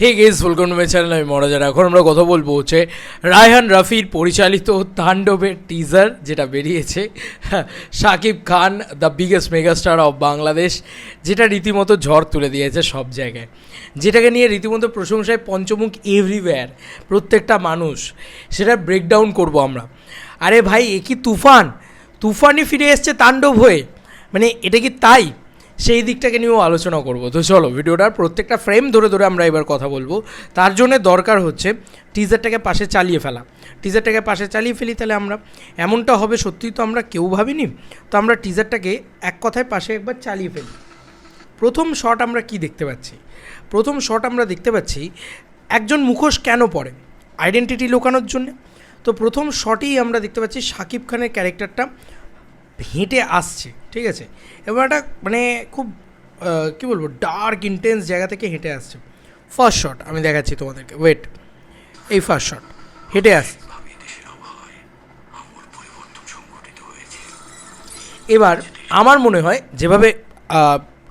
Hey guys welcome to my channel আমি মরাজার এখন আমরা কথা বলব হচ্ছে রায়হান রাফির পরিচালিত তাণ্ডবের টিজার যেটা বেরিয়েছে। Shakib Khan the biggest megastar of Bangladesh, যেটা রীতিমতো ঝড় তুলে দিয়েছে সব জায়গায়। যেটাকে নিয়ে রীতিমতো প্রশংসায় পঞ্চমুখ এভরিওয়্যার প্রত্যেকটা মানুষ, সেটা ব্রেকডাউন করব আমরা। আরে ভাই, এ কি তুফান? তুফানই ফিরে এসছে তাণ্ডব হয়ে। মানে এটা কি তাই? সেই দিকটাকে নিয়েও আলোচনা করব। তো চলো, ভিডিওটার প্রত্যেকটা ফ্রেম ধরে ধরে আমরা এবার কথা বলব। তার জন্য দরকার হচ্ছে টিজারটাকে পাশে চালিয়ে ফেলা। টিজারটাকে পাশে চালিয়ে ফেলি তাহলে আমরা, এমনটা হবে সত্যিই তো আমরা কেউ ভাবিনি? তো আমরা টিজারটাকে এক কথায় পাশে একবার চালিয়ে ফেলি। প্রথম শট আমরা কি দেখতে পাচ্ছি? প্রথম শট আমরা দেখতে পাচ্ছি একজন মুখোশ কেন পড়ে? আইডেন্টিটি লুকানোর জন্য। তো প্রথম শটেই আমরা দেখতে পাচ্ছি শাকিব খানের ক্যারেক্টারটা হেঁটে আসছে, ঠিক আছে? এবার একটা মানে খুব কী বলব ডার্ক ইন্টেন্স জায়গা থেকে হেঁটে আসছে। ফার্স্ট শট আমি দেখাচ্ছি তোমাদেরকে। ওয়েট এই ফার্স্ট শট হেঁটে আসছে এবার আমার মনে হয়, যেভাবে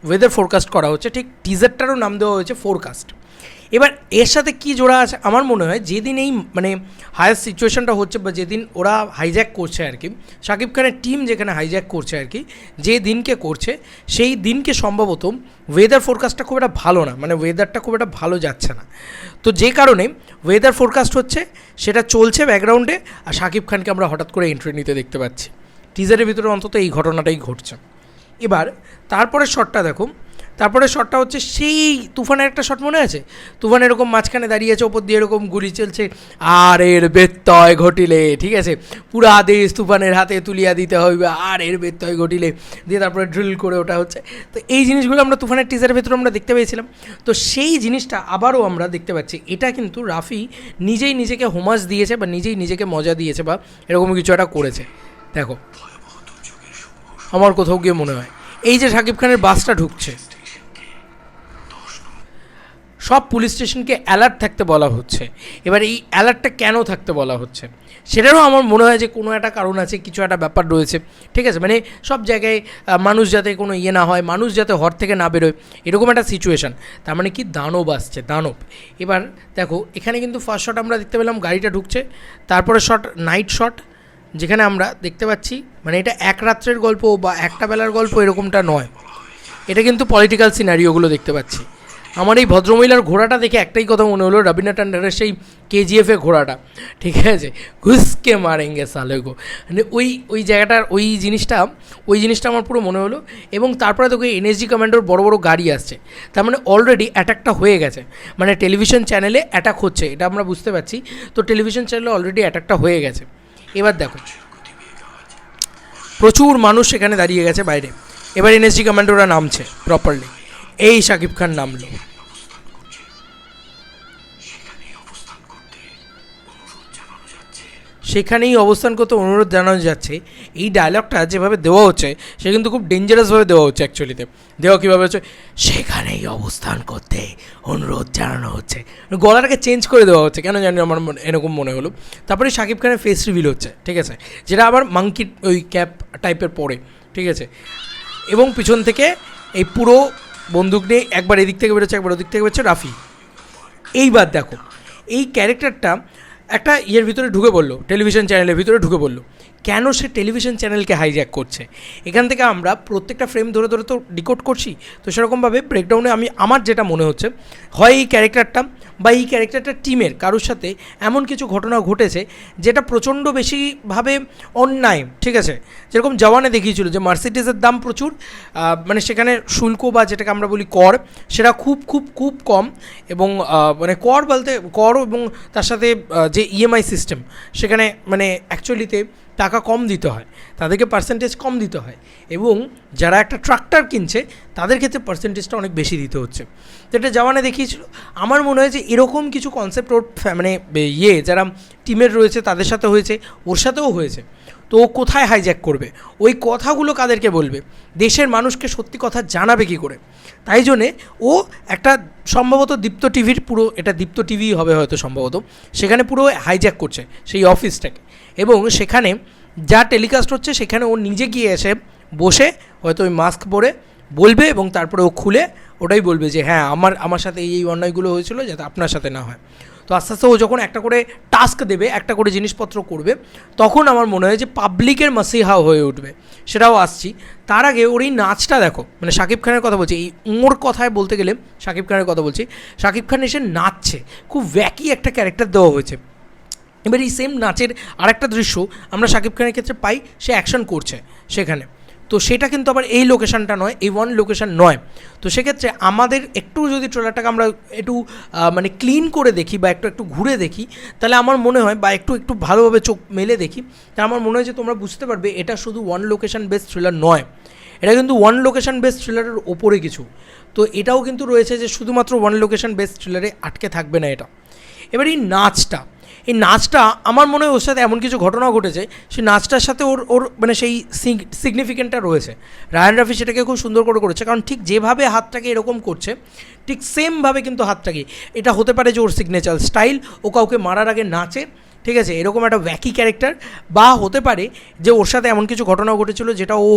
ওয়েদার ফোরকাস্ট করা হচ্ছে, ঠিক টিজারটারও নাম দেওয়া হয়েছে ফোরকাস্ট এবার এর সাথে কি জোড়া আছে? আমার মনে হয় যেদিন এই মানে হায়ার সিচুয়েশনটা হচ্ছে বা যেদিন ওরা হাইজ্যাক করছে আর কি শাকিব খানের টিম যেখানে হাইজ্যাক করছে আর কি, যে দিনকে করছে, সেই দিনকে সম্ভবত ওয়েদার ফোরকাস্টটা খুব একটা ভালো না মানে ওয়েদারটা খুব একটা ভালো যাচ্ছে না। তো যে কারণে ওয়েদার ফোরকাস্ট হচ্ছে, সেটা চলছে ব্যাকগ্রাউন্ডে আর শাকিব খানকে আমরা হঠাৎ করে এন্ট্রি নিতে দেখতে পাচ্ছি। টিজারের ভিতরে অন্তত এই ঘটনাটাই ঘটছে। এবার তারপরে শটটা দেখো তারপরে শটটা হচ্ছে সেই তুফানের একটা শট মনে আছে? তুফান এরকম মাঝখানে দাঁড়িয়ে আছে, ওপর দিয়ে এরকম গুলি চলছে। আর এর ব্যত্যয় ঘটিলে, ঠিক আছে? পুরা দেশ তুফানের হাতে তুলিয়া দিতে হইবে, আর এর ব্যত্যয় ঘটিলে। দিয়ে তারপরে ড্রিল করে ওটা হচ্ছে। তো এই জিনিসগুলো আমরা তুফানের টিজারের ভেতরে আমরা দেখতে পেয়েছিলাম। তো সেই জিনিসটা আবারও আমরা দেখতে পাচ্ছি। এটা কিন্তু রাফি নিজেই নিজেকে হোমাস দিয়েছে বা নিজেই নিজেকে মজা দিয়েছে বা এরকম কিছু একটা করেছে। দেখো। আমার কোথাও গিয়ে মনে হয়। এই যে শাকিব খানের বাসটা ঢুকছে। সব পুলিশ স্টেশনকে অ্যালার্ট থাকতে বলা হচ্ছে। এবার এই অ্যালার্টটা কেন থাকতে বলা হচ্ছে? সেটারও আমার মনে হয় যে কোনো একটা কারণ আছে, কিছু একটা ব্যাপার রয়েছে। ঠিক আছে? মানে সব জায়গায় মানুষ যাতে কোনো ইয়ে না হয়, মানুষ যাতে ঘর থেকে না বেরোয়, এরকম একটা সিচুয়েশান তার মানে কি? দানব আসছে, দানব। এবার দেখো, এখানে কিন্তু ফার্স্ট শট আমরা দেখতে পেলাম, গাড়িটা ঢুকছে। তারপরে শট নাইট শট যেখানে আমরা দেখতে পাচ্ছি মানে এটা এক রাত্রের গল্প বা একটা বেলার গল্প এরকমটা নয়। এটা কিন্তু পলিটিক্যাল সিনারিওগুলো দেখতে পাচ্ছি। আমার এই ভদ্রমহিলার ঘোড়াটা দেখে একটাই কথা মনে হলো, রবীন্দ্রনাথ ট্যান্ডারের সেই কেজিএফ ঘোড়াটা। ঠিক আছে? ঘুসকে মারেঙ্গে সালেগো মানে ওই ওই জায়গাটার ওই জিনিসটা ওই জিনিসটা আমার পুরো মনে হলো এবং তারপরে তোকে এনএসজি কমান্ডোর বড় বড় গাড়ি আসছে। তার মানে অলরেডি অ্যাটাকটা হয়ে গেছে। মানে টেলিভিশন চ্যানেলে অ্যাটাক হচ্ছে, এটা আমরা বুঝতে পারছি। তো টেলিভিশন চ্যানেলে অলরেডি অ্যাটাকটা হয়ে গেছে। এবার দেখো। প্রচুর মানুষ সেখানে দাঁড়িয়ে গেছে বাইরে। এবার এনএসজি কমান্ডোরা নামছে প্রপারলি এই শাকিব খান নামলো সেখানেই অবস্থান করতে অনুরোধ জানানো যাচ্ছে। এই ডায়লগটা যেভাবে দেওয়া হচ্ছে সে কিন্তু খুব ডেঞ্জারাসভাবে দেওয়া হচ্ছে অ্যাকচুয়ালিতে দেওয়া কীভাবে হচ্ছে? সেখানেই অবস্থান করতে অনুরোধ জানানো হচ্ছে। গলাটাকে চেঞ্জ করে দেওয়া হচ্ছে কেন জানি আমার মনে- এরকম মনে হলো। তারপরে শাকিব খানের ফেস রিভিল হচ্ছে ঠিক আছে? যেটা আবার মাংকি ওই ক্যাপ টাইপের পরে ঠিক আছে? এবং পিছন থেকে এই পুরো বন্দুক নেই একবার এদিক থেকে বেরোচ্ছে, একবার ওদিক থেকে বেরোচ্ছে, রাফি। এইবার দেখো, এই ক্যারেক্টারটা একটা ইয়ের ভিতরে ঢুকে পড়ল, টেলিভিশন চ্যানেলের ভিতরে ঢুকে পড়ল। কেন সে টেলিভিশন চ্যানেলকে হাইজ্যাক করছে? এখান থেকে আমরা প্রত্যেকটা ফ্রেম ধরে ধরে তো ডিকোড করছি, তো সেরকমভাবে ব্রেকডাউনে আমি, আমার যেটা মনে হচ্ছে, হয় এই ক্যারেক্টারটা বা এই ক্যারেক্টারটা টিমের কারোর সাথে এমন কিছু ঘটনা ঘটেছে যেটা প্রচণ্ড বেশিভাবে অন্যায়, ঠিক আছে? যেরকম জওয়ানে দেখিয়েছিল যে মার্সিডিজের দাম প্রচুর মানে সেখানে শুল্ক বা যেটাকে আমরা বলি কর, সেটা খুব খুব খুব কম এবং মানে কর বলতে, কর এবং তার সাথে যে ইএমআই সিস্টেম সেখানে মানে অ্যাকচুয়ালিতে টাকা কম দিতে হয়, তাদেরকে পার্সেন্টেজ কম দিতে হয় এবং যারা একটা ট্রাক্টর কিনছে, তাদের ক্ষেত্রে পার্সেন্টেজটা অনেক বেশি দিতে হচ্ছে। এটা জওয়ানে দেখিয়েছিল, আমার মনে হয় যে এরকম কিছু কনসেপ্ট ওর মানে ইয়ে যারা টিমের রয়েছে তাদের সাথে হয়েছে, ওর সাথেও হয়েছে। তো ও কোথায় হাইজ্যাক করবে? ওই কথাগুলো কাদেরকে বলবে? দেশের মানুষকে সত্যি কথা জানাবে কি করে? তাই জন্যে ও একটা সম্ভবত দীপ্ত টিভির পুরো, এটা দীপ্ত টিভি হবে হয়তো সম্ভবত, সেখানে পুরো হাইজ্যাক করছে সেই অফিসটাকে। এবং সেখানে যা টেলিকাস্ট হচ্ছে, সেখানে ও নিজে গিয়ে এসে বসে হয়তো ওই মাস্ক পরে বলবে এবং তারপরে ও খুলে ওটাই বলবে যে হ্যাঁ আমার আমার সাথে এই অন্যায়গুলো হয়েছিল যাতে আপনার সাথে না হয়। তো আস্তে আস্তে ও যখন একটা করে টাস্ক দেবে, একটা করে জিনিসপত্র করবে, তখন আমার মনে হয় যে পাবলিকের মাসিহা হয়ে উঠবে। সেটাও আসছি। তার আগে ওর এই নাচটা দেখো মানে শাকিব খানের কথা বলছি, এই ওর কথায় বলতে গেলে শাকিব খানের কথা বলছি শাকিব খান এসে নাচছে, খুব ব্যাকি একটা ক্যারেক্টার দেওয়া হয়েছে। এবার এই সেম নাচের আরেকটা দৃশ্য আমরা শাকিব খানের ক্ষেত্রে পাই, সে অ্যাকশন করছে সেখানে। তো সেটা কিন্তু আবার এই লোকেশানটা নয়, এই ওয়ান লোকেশান নয়। তো সেক্ষেত্রে আমাদের একটু যদি ট্রেলারটাকে আমরা একটু মানে ক্লিন করে দেখি বা একটু একটু ঘুরে দেখি, তাহলে আমার মনে হয় বা একটু একটু ভালোভাবে চোখ মেলে দেখি, তাহলে আমার মনে হয় যে তোমরা বুঝতে পারবে এটা শুধু ওয়ান লোকেশন বেস্ট থ্রিলার নয়। এটা কিন্তু ওয়ান লোকেশান বেস্ট থ্রিলারের ওপরে কিছু। তো এটাও কিন্তু রয়েছে যে শুধুমাত্র ওয়ান লোকেশন বেস্ট থ্রিলারে আটকে থাকবে না এটা। এবার এই নাচটা এই নাচটা আমার মনে হয় ওর সাথে এমন কিছু ঘটনা ঘটেছে, সেই নাচটার সাথে ওর ওর মানে সেই সিগনিফিকেন্টটা রয়েছে। রায়ান রাফি সেটাকে খুব সুন্দর করে করেছে, কারণ ঠিক যেভাবে হাতটাকে এরকম করছে, ঠিক সেমভাবে কিন্তু হাতটাকে, এটা হতে পারে যে ওর সিগনেচার স্টাইল ও কাউকে মারার আগে নাচে, ঠিক আছে, এরকম একটা ব্যাকি ক্যারেক্টার বা হতে পারে যে ওর সাথে এমন কিছু ঘটনা ঘটেছিল যেটা ও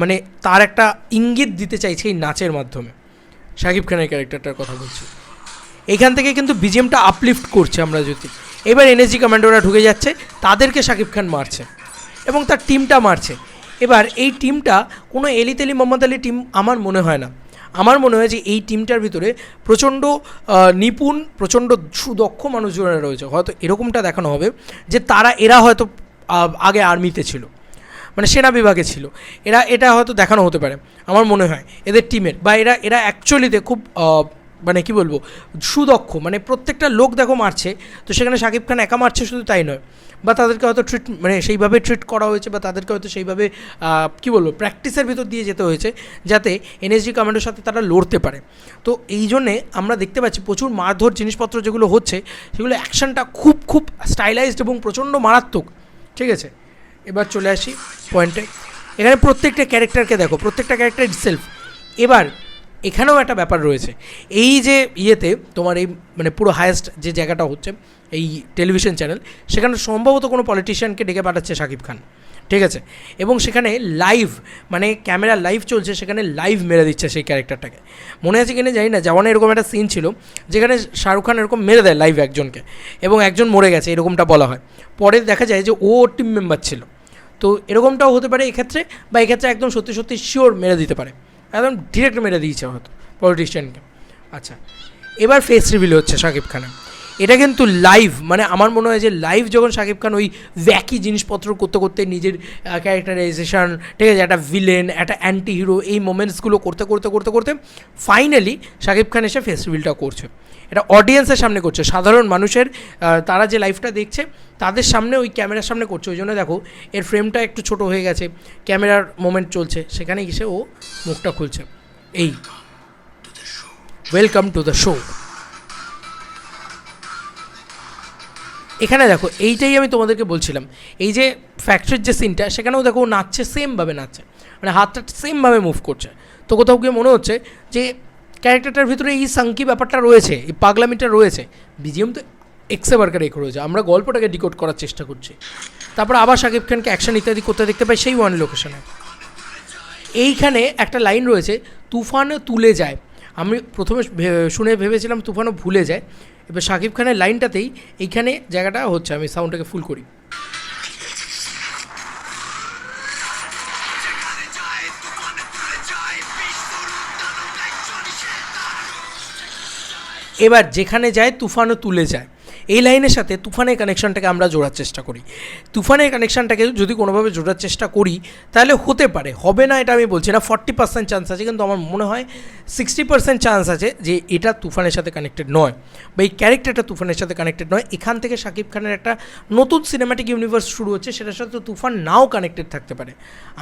মানে তার একটা ইঙ্গিত দিতে চাইছে এই নাচের মাধ্যমে। শাকিব খানের ক্যারেক্টারটার কথা বলছি। এখান থেকে কিন্তু বিজিএমটা আপলিফট করছে আমরা যদি। এবার এনএসজি কমান্ডোরা ঢুকে যাচ্ছে, তাদেরকে শাকিব খান মারছে এবং তার টিমটা মারছে। এবার এই টিমটা কোনো এলিত আলি, মোহাম্মদ আলী টিম আমার মনে হয় না। আমার মনে হয় যে এই টিমটার ভিতরে প্রচণ্ড নিপুণ, প্রচণ্ড সুদক্ষ মানুষজনেরা রয়েছে। হয়তো এরকমটা দেখানো হবে যে তারা, এরা হয়তো আগে আর্মিতে ছিল মানে সেনা বিভাগে ছিল। এরা, এটা হয়তো দেখানো হতে পারে, আমার মনে হয়, এদের টিমের বা এরা এরা অ্যাকচুয়ালিতে খুব মানে কি বলব, সুদক্ষ মানে প্রত্যেকটা লোক দেখো মারছে, তো সেখানে শাকিব খান একা মারছে শুধু তাই নয়, বা তাদেরকে হয়তো ট্রিট মানে সেইভাবে ট্রিট করা হয়েছে, বা তাদেরকে হয়তো সেইভাবে কি বলব প্র্যাকটিসের ভিতর দিয়ে যেতে হয়েছে, যাতে এনএসজি কমান্ডোর সাথে তারা লড়তে পারে। তো এই জন্যে আমরা দেখতে পাচ্ছি প্রচুর মারধর জিনিসপত্র যেগুলো হচ্ছে, সেগুলো অ্যাকশনটা খুব খুব স্টাইলাইজড এবং প্রচণ্ড মারাত্মক। ঠিক আছে? এবার চলে আসি পয়েন্টে এখানে প্রত্যেকটা ক্যারেক্টারকে দেখো, প্রত্যেকটা ক্যারেক্টার সেলফ এবার এখানেও একটা ব্যাপার রয়েছে। এই যে ইয়েতে তোমার এই মানে পুরো হায়েস্ট যে জায়গাটা হচ্ছে, এই টেলিভিশন চ্যানেল সেখানে সম্ভবত কোনো পলিটিশিয়ানকে ডেকে পাঠাচ্ছে শাকিব খান। ঠিক আছে? এবং সেখানে লাইভ মানে ক্যামেরা লাইভ চলছে, সেখানে লাইভ মেরে দিচ্ছে সেই ক্যারেক্টারটাকে মনে আছে কিনা জানি না জওয়ানে এরকম একটা সিন ছিল, যেখানে শাহরুখ খান এরকম মেরে দেয় লাইভ একজনকে, এবং একজন মরে গেছে, এরকমটা বলা হয়। পরে দেখা যায় যে ও টিম মেম্বার ছিল। তো এরকমটাও হতে পারে এক্ষেত্রে, বা এক্ষেত্রে একদম সত্যি সত্যি শিওর মেরে দিতে পারে। একদম ডিরেক্ট মেরে দিয়েছে হয়তো পলিটিশিয়ানকে আচ্ছা এবার ফেস রিভিল হচ্ছে শাকিব খানের। এটা কিন্তু লাইভ মানে আমার মনে হয় যে লাইভ যখন শাকিব খান ওই ব্যাকি জিনিসপত্র করতে করতে নিজের ক্যারেক্টারাইজেশন ঠিক আছে, একটা ভিলেন একটা অ্যান্টি হিরো এই মোমেন্টসগুলো করতে করতে করতে করতে ফাইনালি শাকিব খান এসে ফেস্টিভ্যালটা করছে। এটা অডিয়েন্সের সামনে করছে। সাধারণ মানুষের তারা যে লাইভটা দেখছে, তাদের সামনে ওই ক্যামেরার সামনে করছে। ওই জন্য দেখো, এর ফ্রেমটা একটু ছোট হয়ে গেছে ক্যামেরার মোমেন্ট চলছে। সেখানে এসে ও মুখটা খুলছে। এই। ওয়েলকাম টু দ্য শো এখানে দেখো, এইটাই আমি তোমাদেরকে বলছিলাম। এই যে ফ্যাক্টরির যে সিনটা সেখানেও দেখো ও নাচছে সেমভাবে নাচছে। মানে হাতটা সেমভাবে মুভ করছে। তো কোথাও গিয়ে মনে হচ্ছে যে ক্যারেক্টারটার ভিতরে এই সাংকি ব্যাপারটা রয়েছে, এই পাগলামিটা রয়েছে। বিজিএম তো এক্সেবারকার এক রয়েছে। আমরা গল্পটাকে ডিকোড করার চেষ্টা করছি। তারপর আবার শাকিব খানকে অ্যাকশন ইত্যাদি করতে দেখতে পাই সেই ওয়ান লোকেশনে এইখানে একটা লাইন রয়েছে তুফানও তুলে যায়। আমি প্রথমে শুনে ভেবেছিলাম তুফানও ভুলে যায়। এবার শাকিব খানের লাইনটাতেই এইখানে জায়গাটা হচ্ছে, আমি সাউন্ডটাকে ফুল করি। এবার যেখানে যায় তুফানও তুলে যায়। এই লাইনের সাথে তুফানের কানেকশনটাকে আমরা জোড়ার চেষ্টা করি। তুফানের কানেকশনটাকে যদি কোনোভাবে জোড়ার চেষ্টা করি, তাহলে হতে পারে। হবে না, এটা আমি বলছি না ফর্টি পার্সেন্ট চান্স আছে, কিন্তু আমার মনে হয় সিক্সটি পার্সেন্ট চান্স আছে যে এটা তুফানের সাথে কানেক্টেড নয় বা এই ক্যারেক্টারটা তুফানের সাথে কানেক্টেড নয়। এখান থেকে শাকিব খানের একটা নতুন সিনেমাটিক ইউনিভার্স শুরু হচ্ছে, সেটার সাথে তুফান নাও কানেক্টেড থাকতে পারে।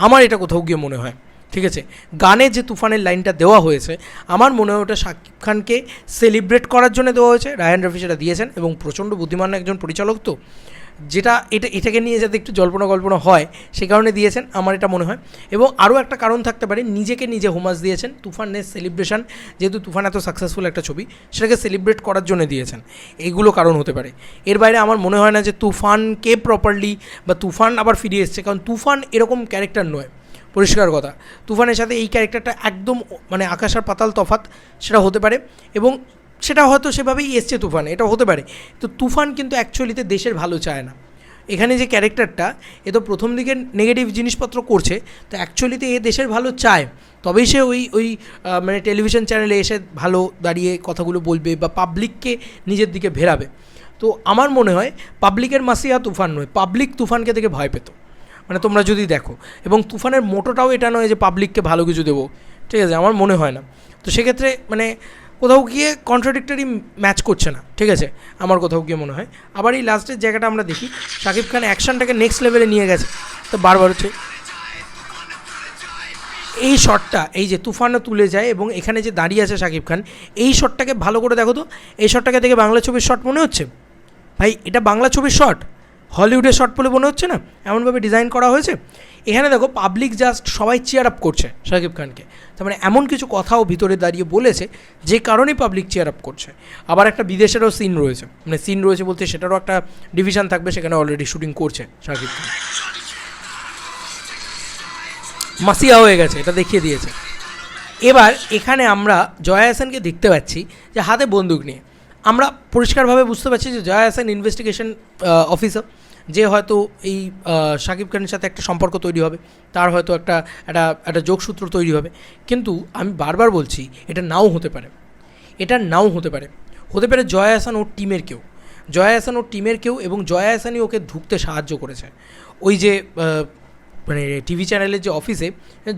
আমার এটা কোথাও গিয়ে মনে হয়। ঠিক আছে? গানে যে তুফানের লাইনটা দেওয়া হয়েছে, আমার মনে হয় ওটা শাকিব খানকে সেলিব্রেট করার জন্য দেওয়া হয়েছে। রায়ান রফি সেটা দিয়েছেন এবং প্রচণ্ড বুদ্ধিমান একজন পরিচালক তো। যেটা এটা, এটাকে নিয়ে যাতে একটু জল্পনা কল্পনা হয়, সে কারণে দিয়েছেন, আমার এটা মনে হয়। এবং আরও একটা কারণ থাকতে পারে, নিজেকে নিজে হোমাস দিয়েছেন, তুফানের সেলিব্রেশন যেহেতু তুফান এত সাকসেসফুল একটা ছবি, সেটাকে সেলিব্রেট করার জন্য দিয়েছেন। এইগুলো কারণ হতে পারে। এর বাইরে আমার মনে হয় না যে তুফানকে প্রপারলি বা তুফান আবার ফিরে এসছে, কারণ তুফান এরকম ক্যারেক্টার নয়। পরিষ্কার কথা। তুফানের সাথে এই ক্যারেক্টারটা একদম মানে আকাশ আর পাতাল তফাত সেটা হতে পারে এবং সেটা হয়তো সেভাবেই এসছে তুফান এটা হতে পারে। তো তুফান কিন্তু অ্যাকচুয়ালিতে দেশের ভালো চায় না। এখানে যে ক্যারেক্টারটা, এ তো প্রথম দিকে নেগেটিভ জিনিসপত্র করছে, তো অ্যাকচুয়ালিতে এ দেশের ভালো চায়। তবেই সে ওই ওই মানে টেলিভিশন চ্যানেলে এসে ভালো দাঁড়িয়ে কথাগুলো বলবে বা পাবলিককে নিজের দিকে ভেরাবে। তো আমার মনে হয় পাবলিকের মাসিয়া তুফান নয় পাবলিক তুফানকে দেখে ভয় পেত। মানে তোমরা যদি দেখো। এবং তুফানের মোটোটাও এটা নয় যে পাবলিককে ভালো কিছু দেবো। ঠিক আছে, আমার মনে হয় না। তো সেক্ষেত্রে মানে কোথাও গিয়ে কন্ট্রাডিক্টরি ম্যাচ করছে না। ঠিক আছে, আমার কোথাও গিয়ে মনে হয়। আবার এই লাস্টের জায়গাটা আমরা দেখি শাকিব খান অ্যাকশনটাকে নেক্সট লেভেলে নিয়ে গেছে। তো বারবার হচ্ছে, এই শটটা এই যে তুফানও তুলে যায় এবং এখানে যে দাঁড়িয়ে আছে শাকিব খান, এই শটটাকে ভালো করে দেখো তো। এই শটটাকে দেখে বাংলা ছবির শট মনে হচ্ছে? ভাই, এটা বাংলা ছবির শট হলিউডের শট বলে মনে হচ্ছে না? এমনভাবে ডিজাইন করা হয়েছে? এখানে দেখো পাবলিক জাস্ট সবাই চেয়ার আপ করছে শাকিব খানকে। তার মানে এমন কিছু কথাও ভিতরে দাঁড়িয়ে বলেছে, যে কারণেই পাবলিক চেয়ার আপ করছে। আবার একটা বিদেশেরও সিন রয়েছে। মানে সিন রয়েছে বলতে সেটারও একটা ডিভিশন থাকবে, সেখানে অলরেডি শুটিং করছে শাকিব খান। মাসিয়া হয়ে গেছে, এটা দেখিয়ে দিয়েছে। এবার এখানে আমরা জয়া হাসানকে দেখতে পাচ্ছি যে হাতে বন্দুক নিয়ে। আমরা পরিষ্কারভাবে বুঝতে পারছি যে জয়া হাসান ইনভেস্টিগেশন অফিসার যে হয়তো এই শাকিব খানের সাথে একটা সম্পর্ক তৈরি হবে, তার হয়তো একটা একটা একটা যোগসূত্র তৈরি হবে। কিন্তু আমি বারবার বলছি, এটা নাও হতে পারে। এটা নাও হতে পারে। হতে পারে জয়া হাসান ওর টিমের কেউ। জয়া হাসান ওর টিমের কেউ এবং জয়া হাসানই ওকে ঢুকতে সাহায্য করেছে। ওই যে মানে টিভি চ্যানেলের যে অফিসে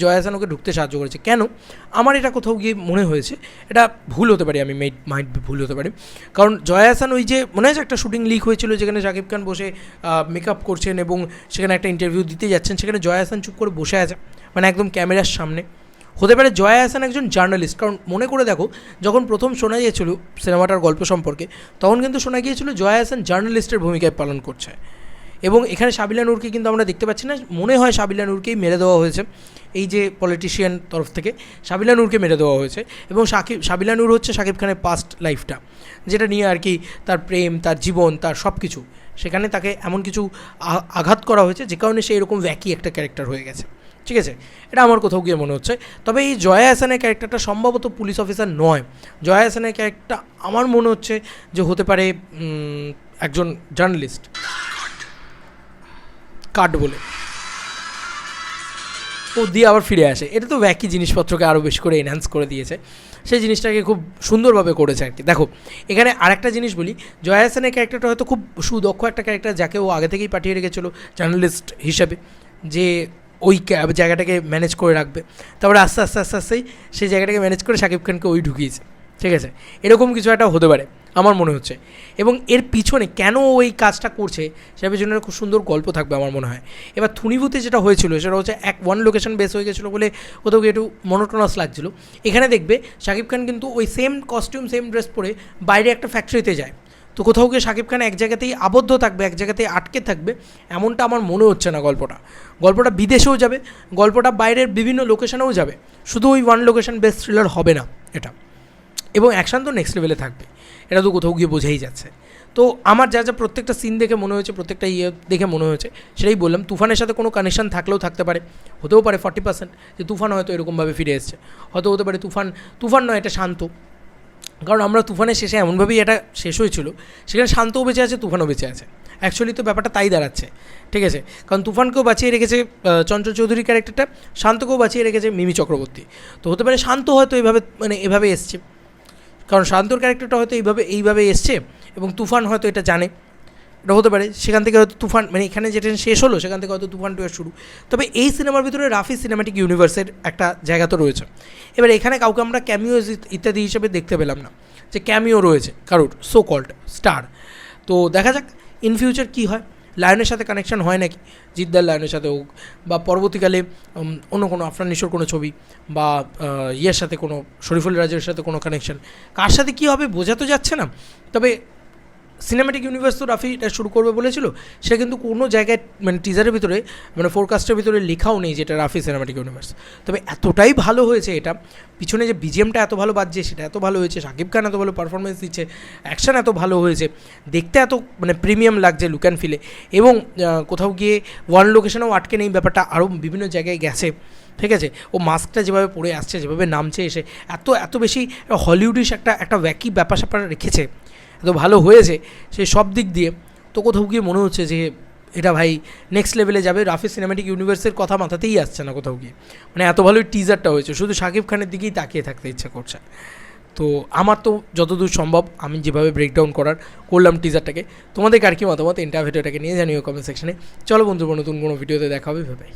জয়া হাসান ওকে ঢুকতে সাহায্য করেছে। কেন? আমার এটা কোথাও গিয়ে মনে হয়েছে, এটা ভুল হতে পারে, আমি মাইট ভুল হতে পারে। কারণ জয়া হাসান ওই যে, মনে আছে একটা শুটিং লিক হয়েছিল যেখানে শাকিব খান বসে মেকআপ করছেন এবং সেখানে একটা ইন্টারভিউ দিতে যাচ্ছেন, সেখানে জয়া হাসান চুপ করে বসে আছে মানে একদম ক্যামেরার সামনে। হতে পারে জয়া হাসান একজন জার্নালিস্ট কারণ মনে করে দেখো, যখন প্রথম শোনা গিয়েছিল সিনেমাটার গল্প সম্পর্কে, তখন কিন্তু শোনা গিয়েছিল জয়া হাসান জার্নালিস্টের ভূমিকায় পালন করছে। এবং এখানে সাবিলা নূরকে কিন্তু আমরা দেখতে পাচ্ছি না। মনে হয় সাবিলা নূরকেই মেরে দেওয়া হয়েছে। এই যে পলিটিশিয়ান তরফ থেকে সাবিলা নূরকে মেরে দেওয়া হয়েছে এবং সাকিব সাবিলা নূর হচ্ছে শাকিব খানের পাস্ট লাইফটা যেটা নিয়ে আর কি তার প্রেম, তার জীবন, তার সব কিছু সেখানে তাকে এমন কিছু আঘাত করা হয়েছে যে কারণে সে এরকম ব্যাকি একটা ক্যারেক্টার হয়ে গেছে। ঠিক আছে? এটা আমার কোথাও গিয়ে মনে হচ্ছে। তবে এই জয়া হাসানের ক্যারেক্টারটা সম্ভবত পুলিশ অফিসার নয়। জয়া হাসানের ক্যারেক্টার আমার মনে হচ্ছে যে হতে পারে একজন জার্নালিস্ট কাট বলে। ও দিয়ে আবার ফিরে আসে। এটা তো একই জিনিসপত্রকে আরও বেশি করে এনহ্যান্স করে দিয়েছে। সেই জিনিসটাকে খুব সুন্দরভাবে করেছে আর কি। দেখো, এখানে আরেকটা জিনিস বলি। জয়া হাসানের ক্যারেক্টারটা হয়তো খুব সুদক্ষ একটা ক্যারেক্টার যাকে ও আগে থেকেই পাঠিয়ে রেখেছিল জার্নালিস্ট হিসাবে। যে ওই জায়গাটাকে ম্যানেজ করে রাখবে। তারপরে আস্তে আস্তে আস্তে, আস্তেই সেই জায়গাটাকে ম্যানেজ করে শাকিব খানকে ওই ঢুকিয়েছে। ঠিক আছে? এরকম কিছু একটা হতে পারে। আমার মনে হচ্ছে। এবং এর পিছনে কেন ও এই কাজটা করছে, সেটার পিছনে খুব সুন্দর গল্প থাকবে আমার মনে হয়। এবার থুনিভূতে যেটা হয়েছিল, সেটা হচ্ছে এক ওয়ান লোকেশন বেস হয়ে গেছিল বলে কোথাও একটু মনোটোনাস লাগছিল। এখানে দেখবে শাকিব খান কিন্তু ওই সেম কস্টিউম সেম ড্রেস পরে বাইরে একটা ফ্যাক্টরিতে যায়। তো কোথাও গিয়ে শাকিব খান এক জায়গাতেই আবদ্ধ থাকবে, এক জায়গাতেই আটকে থাকবে, এমনটা আমার মনে হচ্ছে না গল্পটা। গল্পটা বিদেশেও যাবে, গল্পটা বাইরের বিভিন্ন লোকেশনেও যাবে। শুধু ওই ওয়ান লোকেশন বেস থ্রিলার হবে না এটা। এবং অ্যাকশান তো নেক্সট লেভেলে থাকবে। এটা তো কোথাও গিয়ে বোঝাই যাচ্ছে। তো আমার যা যা প্রত্যেকটা সিন দেখে মনে হয়েছে, প্রত্যেকটা ইয়ে দেখে মনে হয়েছে, সেটাই বললাম। তুফানের সাথে কোনো কানেকশন থাকলেও থাকতে পারে। হতেও পারে ফর্টি পার্সেন্ট যে তুফান হয়তো এরকমভাবে ফিরে এসছে। হয়তো হতে পারে তুফান তুফান নয়, এটা শান্ত। কারণ আমরা তুফানের শেষে এমনভাবেই এটা শেষ হয়েছিল, সেখানে শান্তও বেঁচে আছে, তুফানও বেঁচে আছে। অ্যাকচুয়ালি তো ব্যাপারটা তাই দাঁড়াচ্ছে, ঠিক আছে? কারণ তুফানকেও বাঁচিয়ে রেখেছে চঞ্চল চৌধুরী ক্যারেক্টারটা শান্তকেও বাঁচিয়ে রেখেছে মিমি চক্রবর্তী। তো হতে পারে শান্ত হয়তো এভাবে মানে এভাবে এসছে। কারণ শান্তর ক্যারেক্টারটা হয়তো এইভাবে এইভাবে এসছে এবং তুফান হয়তো এটা জানে। এটা হতে পারে, সেখান থেকে হয়তো তুফান মানে এখানে যেটা শেষ হলো, সেখান থেকে হয়তো তুফান টু এর শুরু। তবে এই সিনেমার ভিতরে রাফি সিনেমাটিক ইউনিভার্সের একটা জায়গা তো রয়েছে। এবার এখানে কাউকে আমরা ক্যামিও ইত্যাদি হিসেবে দেখতে পেলাম না। যে ক্যামিও রয়েছে, কারোর সো কল্ড স্টার তো দেখা যাক ইন ফিউচার কী হয়। লায়নের সাথে কানেকশন হয় নাকি? জিদ্দার লায়নের সাথে হোক বা পরবর্তীকালে অন্য কোনো আফরান নিশোর কোনো ছবি বা ইয়ের সাথে কোনো, শরীফুল রাজের সাথে কোনো কানেকশন কার সাথে কী হবে বোঝা তো যাচ্ছে না। তবে সিনেমাটিক ইউনিভার্স তো রাফি এটা শুরু করবে বলেছিল, সে কিন্তু কোনো জায়গায় মানে টিজারের ভিতরে মানে ফোরকাস্টের ভিতরে লেখাও নেই যেটা রাফি সিনেমাটিক ইউনিভার্স তবে এতটাই ভালো হয়েছে এটা, পিছনে যে বিজিএমটা এত ভালো বাজছে, সেটা এত ভালো হয়েছে, শাকিব খান এত ভালো পারফরমেন্স দিচ্ছে অ্যাকশন এত ভালো হয়েছে, দেখতে এত মানে প্রিমিয়াম লাগছে লুক অ্যান্ড ফিলে এবং কোথাও গিয়ে ওয়ান লোকেশনেও আটকে নেই ব্যাপারটা আরও বিভিন্ন জায়গায় গেছে, ঠিক আছে? ও মাস্কটা যেভাবে পরে আসছে, যেভাবে নামছে এসে, এত এত বেশি হলিউডিশ একটা একটা ওয়াকি ব্যাপার স্যাপার রেখেছে। এত ভালো হয়েছে, সে সব দিক দিয়ে। তো কোথাও গিয়ে মনে হচ্ছে যে, এটা ভাই নেক্সট লেভেলে যাবে রাফি সিনেমাটিক ইউনিভার্সের কথা মাথাতেই আসছে না কোথাও গিয়ে। মানে এত ভালোই টিজারটা হয়েছে, শুধু শাকিব খানের দিকেই তাকিয়ে থাকতে ইচ্ছা করছে। তো আমার তো যতদূর সম্ভব, আমি যেভাবে ব্রেকডাউন করার করলাম টিজারটাকে তোমাদের কার কি মতামত? ইন্টার ভিডিওটাকে নিয়ে জানিও কমেন্ট সেকশনে চলো বন্ধুরা, নতুন কোনো ভিডিওতে দেখা হবে ভেবে